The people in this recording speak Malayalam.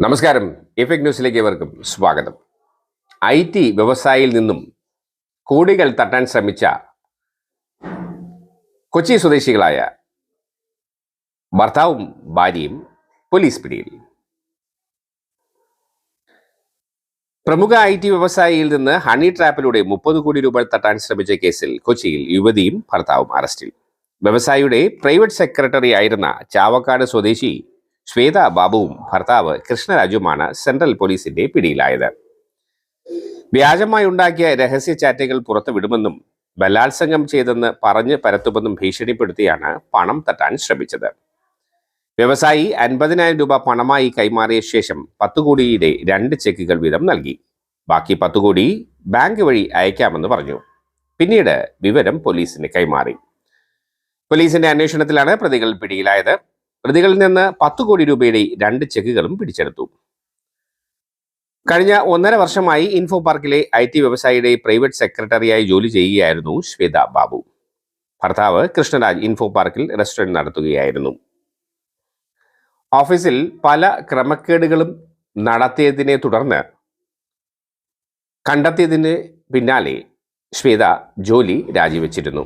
നമസ്കാരം. ഇഫക്ട് ന്യൂസിലേക്ക് ഏവർക്കും സ്വാഗതം. ഐ ടി വ്യവസായിയിൽ നിന്നും കോടികൾ തട്ടാൻ ശ്രമിച്ച കൊച്ചി സ്വദേശികളായ ഭർത്താവും ഭാര്യയും പോലീസ് പിടിയിൽ. പ്രമുഖ ഐ ടി വ്യവസായിയിൽ നിന്ന് ഹണി ട്രാപ്പിലൂടെ മുപ്പത് കോടി രൂപ തട്ടാൻ ശ്രമിച്ച കേസിൽ കൊച്ചിയിൽ യുവതിയും ഭർത്താവും അറസ്റ്റിൽ. വ്യവസായിയുടെ പ്രൈവറ്റ് സെക്രട്ടറി ആയിരുന്ന ചാവക്കാട് സ്വദേശി ശ്വേത ബാബുവും ഭർത്താവ് കൃഷ്ണരാജുമാണ് സെൻട്രൽ പോലീസിന്റെ പിടിയിലായത്. വ്യാജമായി ഉണ്ടാക്കിയ രഹസ്യ ചാറ്റുകൾ പുറത്തുവിടുമെന്നും ബലാത്സംഗം ചെയ്തെന്ന് പറഞ്ഞ് പരത്തുമെന്നും ഭീഷണിപ്പെടുത്തിയാണ് പണം തട്ടാൻ ശ്രമിച്ചത്. വ്യവസായി അൻപതിനായിരം രൂപ പണമായി കൈമാറിയ ശേഷം പത്തു കോടിയുടെ രണ്ട് ചെക്കുകൾ വീതം നൽകി. ബാക്കി പത്തു കോടി ബാങ്ക് വഴി അയക്കാമെന്ന് പറഞ്ഞു. പിന്നീട് വിവരം പോലീസിന് കൈമാറി. പോലീസിന്റെ അന്വേഷണത്തിലാണ് പ്രതികൾ പിടിയിലായത്. പ്രതികളിൽ നിന്ന് പത്ത് കോടി രൂപയുടെ രണ്ട് ചെക്കുകളും പിടിച്ചെടുത്തു. കഴിഞ്ഞ ഒന്നര വർഷമായി ഇൻഫോ പാർക്കിലെ ഐ ടി വ്യവസായിയുടെ പ്രൈവറ്റ് സെക്രട്ടറിയായി ജോലി ചെയ്യുകയായിരുന്നു ശ്വേത ബാബു. ഭർത്താവ് കൃഷ്ണരാജ് ഇൻഫോ പാർക്കിൽ റെസ്റ്റോറന്റ് നടത്തുകയായിരുന്നു. ഓഫീസിൽ പല ക്രമക്കേടുകളും നടത്തിയതിനെ തുടർന്ന് കണ്ടെത്തിയതിന് പിന്നാലെ ശ്വേത ജോലി രാജിവെച്ചിരുന്നു.